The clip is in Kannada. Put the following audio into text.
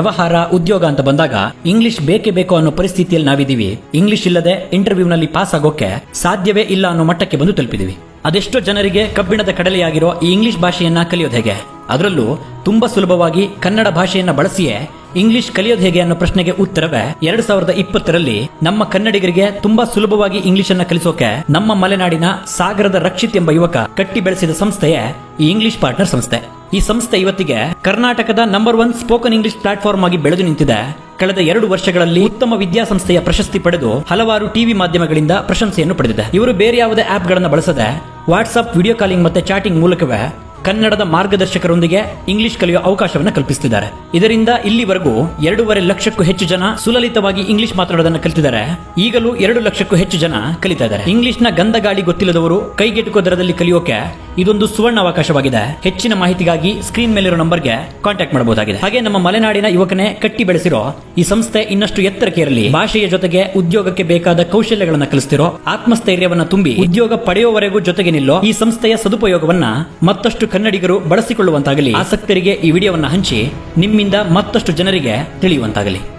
ವ್ಯವಹಾರ ಉದ್ಯೋಗ ಅಂತ ಬಂದಾಗ ಇಂಗ್ಲಿಷ್ ಬೇಕೇ ಬೇಕು ಅನ್ನೋ ಪರಿಸ್ಥಿತಿಯಲ್ಲಿ ನಾವಿದ್ದೀವಿ. ಇಂಗ್ಲಿಷ್ ಇಲ್ಲದೆ ಇಂಟರ್ವ್ಯೂನಲ್ಲಿ ಪಾಸ್ ಆಗೋಕೆ ಸಾಧ್ಯವೇ ಇಲ್ಲ ಅನ್ನೋ ಮಟ್ಟಕ್ಕೆ ಬಂದು ತಲುಪಿದೀವಿ. ಅದೆಷ್ಟೋ ಜನರಿಗೆ ಕಬ್ಬಿಣದ ಕಡಲೆಯಾಗಿರೋ ಈ ಇಂಗ್ಲಿಷ್ ಭಾಷೆಯನ್ನ ಕಲಿಯೋದು ಹೇಗೆ? ಅದರಲ್ಲೂ ತುಂಬಾ ಸುಲಭವಾಗಿ ಕನ್ನಡ ಭಾಷೆಯನ್ನ ಬಳಸಿಯೇ ಇಂಗ್ಲಿಷ್ ಕಲಿಯೋದು ಹೇಗೆ ಅನ್ನೋ ಪ್ರಶ್ನೆಗೆ ಉತ್ತರವೇ, ಎರಡ್ ಸಾವಿರದ ಇಪ್ಪತ್ತರಲ್ಲಿ ನಮ್ಮ ಕನ್ನಡಿಗರಿಗೆ ತುಂಬಾ ಸುಲಭವಾಗಿ ಇಂಗ್ಲಿಷ್ ಅನ್ನ ಕಲಿಸೋಕೆ ನಮ್ಮ ಮಲೆನಾಡಿನ ಸಾಗರದ ರಕ್ಷಿತ್ ಎಂಬ ಯುವಕ ಕಟ್ಟಿ ಬೆಳೆಸಿದ ಸಂಸ್ಥೆಯೇ ಈ ಇಂಗ್ಲಿಷ್ ಪಾರ್ಟ್ನರ್ ಸಂಸ್ಥೆ. ಈ ಸಂಸ್ಥೆ ಇವತ್ತಿಗೆ ಕರ್ನಾಟಕದ number one spoken English platform ಆಗಿ ಬೆಳೆದು ನಿಂತಿದೆ. ಕಳೆದ ಎರಡು ವರ್ಷಗಳಲ್ಲಿ ಉತ್ತಮ ವಿದ್ಯಾಸಂಸ್ಥೆಯ ಪ್ರಶಸ್ತಿ ಪಡೆದು ಹಲವಾರು ಟಿವಿ ಮಾಧ್ಯಮಗಳಿಂದ ಪ್ರಶಂಸೆಯನ್ನು ಪಡೆದಿದೆ. ಇವರು ಬೇರೆ ಯಾವುದೇ ಆಪ್ ಗಳನ್ನ ಬಳಸದೆ ವಾಟ್ಸ್ಆಪ್ ವಿಡಿಯೋ ಕಾಲಿಂಗ್ ಮತ್ತೆ ಚಾಟಿಂಗ್ ಮೂಲಕವೇ ಕನ್ನಡದ ಮಾರ್ಗದರ್ಶಕರೊಂದಿಗೆ ಇಂಗ್ಲಿಷ್ ಕಲಿಯುವ ಅವಕಾಶವನ್ನು ಕಲ್ಪಿಸುತ್ತಿದ್ದಾರೆ ಇದರಿಂದ ಇಲ್ಲಿವರೆಗೂ ಎರಡೂವರೆ ಲಕ್ಷಕ್ಕೂ ಹೆಚ್ಚು ಜನ ಸುಲಲಿತವಾಗಿ ಇಂಗ್ಲಿಷ್ ಮಾತನಾಡೋದನ್ನು ಕಲಿತಿದ್ದಾರೆ. ಈಗಲೂ ಎರಡು ಲಕ್ಷಕ್ಕೂ ಹೆಚ್ಚು ಜನ ಕಲಿತಾ ಇದ್ದಾರೆ. ಇಂಗ್ಲಿಷ್ನ ಗಂಧಗಾಳಿ ಗೊತ್ತಿಲ್ಲದವರು ಕೈಗೆಟುಕೋ ದರದಲ್ಲಿ ಕಲಿಯೋಕೆ ಇದೊಂದು ಸುವರ್ಣ ಅವಕಾಶವಾಗಿದೆ ಹೆಚ್ಚಿನ ಮಾಹಿತಿಗಾಗಿ ಸ್ಕ್ರೀನ್ ಮೇಲಿರೋ ನಂಬರ್ಗೆ ಕಾಂಟ್ಯಾಕ್ಟ್ ಮಾಡಬಹುದಾಗಿದೆ. ಹಾಗೆ ನಮ್ಮ ಮಲೆನಾಡಿನ ಯುವಕನೇ ಕಟ್ಟಿ ಬೆಳೆಸಿರೋ ಈ ಸಂಸ್ಥೆ ಇನ್ನಷ್ಟು ಎತ್ತರಕ್ಕೆ ಇರಲಿ. ಭಾಷೆಯ ಜೊತೆಗೆ ಉದ್ಯೋಗಕ್ಕೆ ಬೇಕಾದ ಕೌಶಲ್ಯಗಳನ್ನ ಕಲಿಸ್ತಿರೋ, ಆತ್ಮಸ್ಥೈರ್ಯವನ್ನ ತುಂಬಿ ಉದ್ಯೋಗ ಪಡೆಯುವವರೆಗೂ ಜೊತೆಗೆ ನಿಲ್ಲೋ ಈ ಸಂಸ್ಥೆಯ ಸದುಪಯೋಗವನ್ನ ಮತ್ತಷ್ಟು ಕನ್ನಡಿಗರು ಬಳಸಿಕೊಳ್ಳುವಂತಾಗಲಿ. ಆಸಕ್ತರಿಗೆ ಈ ವಿಡಿಯೋವನ್ನ ಹಂಚಿ ನಿಮ್ಮಿಂದ ಮತ್ತಷ್ಟು ಜನರಿಗೆ ತಿಳಿಯುವಂತಾಗಲಿ.